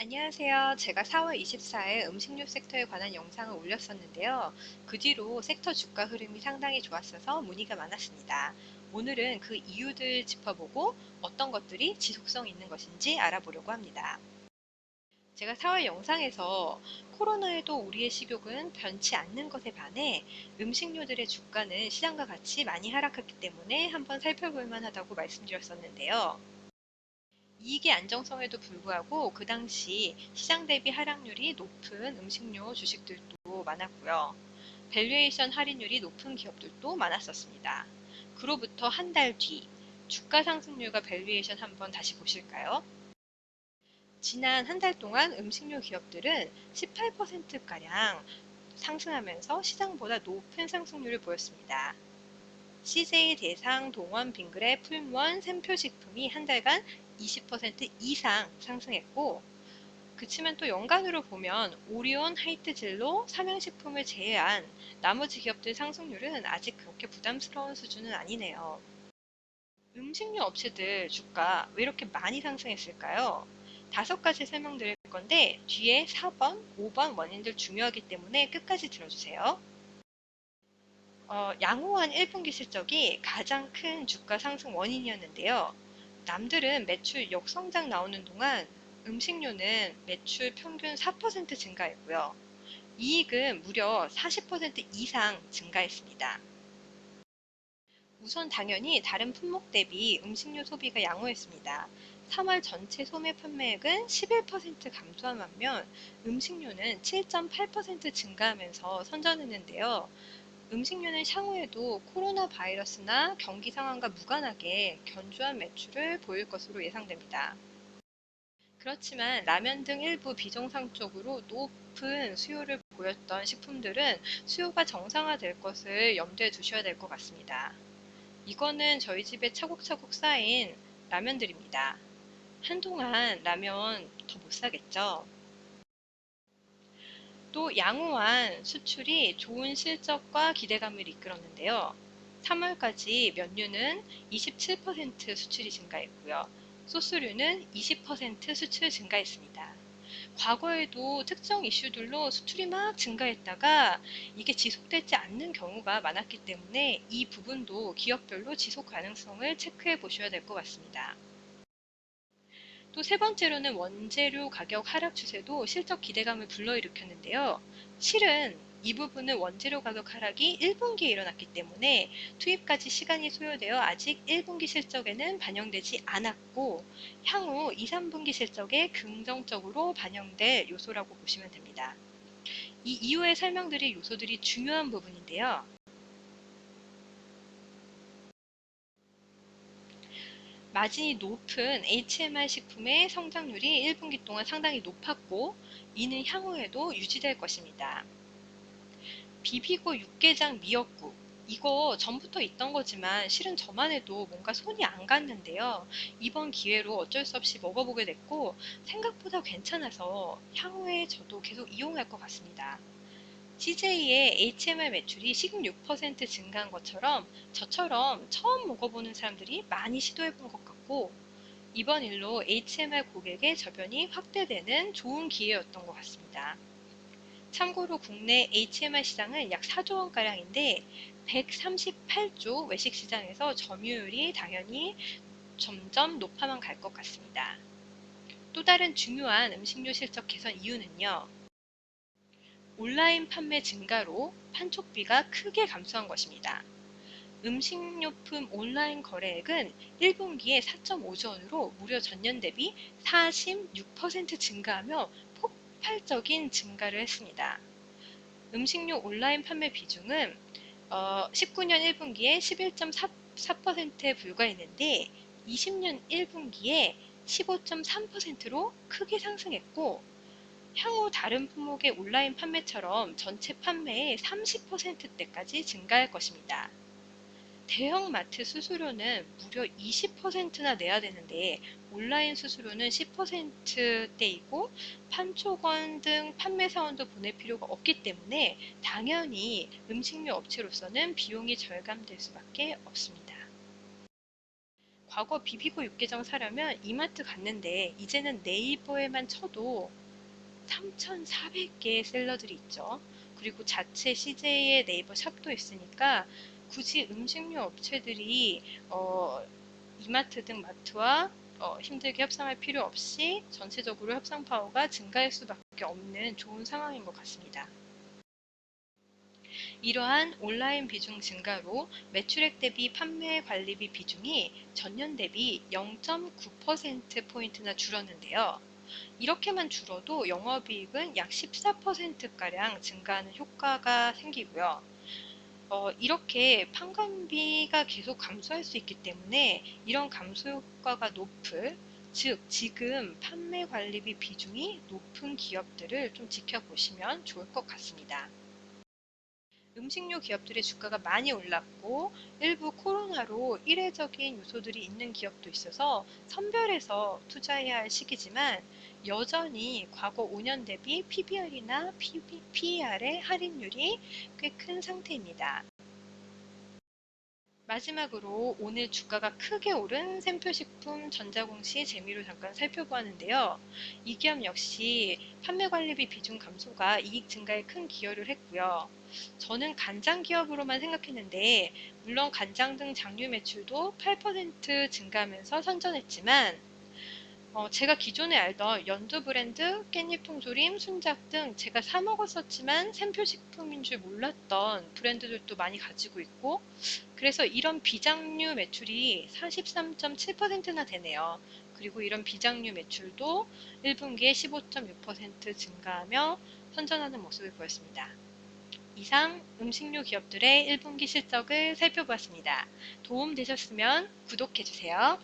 안녕하세요. 제가 4월 24일 음식료 섹터에 관한 영상을 올렸었는데요. 그 뒤로 섹터 주가 흐름이 상당히 좋았어서 문의가 많았습니다. 오늘은 그 이유들 짚어보고 어떤 것들이 지속성 있는 것인지 알아보려고 합니다. 제가 4월 영상에서 코로나에도 우리의 식욕은 변치 않는 것에 반해 음식료들의 주가는 시장과 같이 많이 하락했기 때문에 한번 살펴볼 만하다고 말씀드렸었는데요. 이익의 안정성에도 불구하고 그 당시 시장 대비 하락률이 높은 음식료 주식들도 많았고요. 밸류에이션 할인율이 높은 기업들도 많았었습니다. 그로부터 한 달 뒤 주가 상승률과 밸류에이션 한번 다시 보실까요? 지난 한 달 동안 음식료 기업들은 18%가량 상승하면서 시장보다 높은 상승률을 보였습니다. CJ 대상, 동원, 빙그레, 풀무원, 샘표식품이 한 달간 20% 이상 상승했고 그치만 또 연간으로 보면 오리온, 하이트진로, 삼양식품을 제외한 나머지 기업들 상승률은 아직 그렇게 부담스러운 수준은 아니네요. 음식료 업체들 주가 왜 이렇게 많이 상승했을까요? 다섯 가지 설명드릴 건데 뒤에 4번, 5번 원인들 중요하기 때문에 끝까지 들어주세요. 어, 양호한 1분기 실적이 가장 큰 주가 상승 원인이었는데요. 남들은 매출 역성장 나오는 동안 음식료는 매출 평균 4% 증가했고요. 이익은 무려 40% 이상 증가했습니다. 우선 당연히 다른 품목 대비 음식료 소비가 양호했습니다. 3월 전체 소매 판매액은 11% 감소한 반면 음식료는 7.8% 증가하면서 선전했는데요. 음식료는 향후에도 코로나 바이러스나 경기 상황과 무관하게 견조한 매출을 보일 것으로 예상됩니다. 그렇지만 라면 등 일부 비정상적으로 높은 수요를 보였던 식품들은 수요가 정상화될 것을 염두에 두셔야 될 것 같습니다. 이거는 저희 집에 차곡차곡 쌓인 라면들입니다. 한동안 라면 더 못 사겠죠? 또 양호한 수출이 좋은 실적과 기대감을 이끌었는데요. 3월까지 면류는 27% 수출이 증가했고요. 소스류는 20% 수출 증가했습니다. 과거에도 특정 이슈들로 수출이 막 증가했다가 이게 지속되지 않는 경우가 많았기 때문에 이 부분도 기업별로 지속 가능성을 체크해 보셔야 될 것 같습니다. 또 세 번째로는 원재료 가격 하락 추세도 실적 기대감을 불러일으켰는데요. 실은 이 부분은 원재료 가격 하락이 1분기에 일어났기 때문에 투입까지 시간이 소요되어 아직 1분기 실적에는 반영되지 않았고 향후 2, 3분기 실적에 긍정적으로 반영될 요소라고 보시면 됩니다. 이 이후에 설명드릴 요소들이 중요한 부분인데요. 마진이 높은 HMR 식품의 성장률이 1분기 동안 상당히 높았고 이는 향후에도 유지될 것입니다. 비비고 육개장 미역국 이거 전부터 있던 거지만 실은 저만 해도 뭔가 손이 안 갔는데요. 이번 기회로 어쩔 수 없이 먹어보게 됐고 생각보다 괜찮아서 향후에 저도 계속 이용할 것 같습니다. CJ의 HMR 매출이 16% 증가한 것처럼 저처럼 처음 먹어보는 사람들이 많이 시도해본 것 같고 이번 일로 HMR 고객의 저변이 확대되는 좋은 기회였던 것 같습니다. 참고로 국내 HMR 시장은 약 4조 원가량인데 138조 외식 시장에서 점유율이 당연히 점점 높아만 갈 것 같습니다. 또 다른 중요한 음식료 실적 개선 이유는요. 온라인 판매 증가로 판촉비가 크게 감소한 것입니다. 음식료품 온라인 거래액은 1분기에 4.5조 원으로 무려 전년 대비 46% 증가하며 폭발적인 증가를 했습니다. 음식료 온라인 판매 비중은 어, 19년 1분기에 11.4%에 불과했는데 20년 1분기에 15.3%로 크게 상승했고 향후 다른 품목의 온라인 판매처럼 전체 판매의 30%대까지 증가할 것입니다. 대형 마트 수수료는 무려 20%나 내야 되는데 온라인 수수료는 10%대이고 판촉원 등 판매사원도 보낼 필요가 없기 때문에 당연히 음식료 업체로서는 비용이 절감될 수밖에 없습니다. 과거 비비고 육개장 사려면 이마트 갔는데 이제는 네이버에만 쳐도 3,400개의 셀러들이 있죠. 그리고 자체 CJ의 네이버 샵도 있으니까 굳이 음식료 업체들이 어, 이마트 등 마트와 어, 힘들게 협상할 필요 없이 전체적으로 협상 파워가 증가할 수밖에 없는 좋은 상황인 것 같습니다. 이러한 온라인 비중 증가로 매출액 대비 판매 관리비 비중이 전년 대비 0.9%포인트나 줄었는데요. 이렇게만 줄어도 영업이익은 약 14%가량 증가하는 효과가 생기고요. 어, 이렇게 판관비가 계속 감소할 수 있기 때문에 이런 감소 효과가 높을 즉 지금 판매 관리비 비중이 높은 기업들을 좀 지켜보시면 좋을 것 같습니다. 음식료 기업들의 주가가 많이 올랐고 일부 코로나로 일회적인 요소들이 있는 기업도 있어서 선별해서 투자해야 할 시기지만 여전히 과거 5년 대비 PBR이나 PER의 할인율이 꽤 큰 상태입니다. 마지막으로 오늘 주가가 크게 오른 샘표식품 전자공시 재미로 잠깐 살펴보았는데요. 이 기업 역시 판매관리비 비중 감소가 이익 증가에 큰 기여를 했고요. 저는 간장 기업으로만 생각했는데 물론 간장 등 장류 매출도 8% 증가하면서 선전했지만 어, 제가 기존에 알던 연두 브랜드, 깻잎 통조림, 순작 등 제가 사 먹었었지만 샘표 식품인 줄 몰랐던 브랜드들도 많이 가지고 있고 그래서 이런 비장류 매출이 43.7%나 되네요. 그리고 이런 비장류 매출도 1분기에 15.6% 증가하며 선전하는 모습을 보였습니다. 이상 음식료 기업들의 1분기 실적을 살펴보았습니다. 도움 되셨으면 구독해주세요.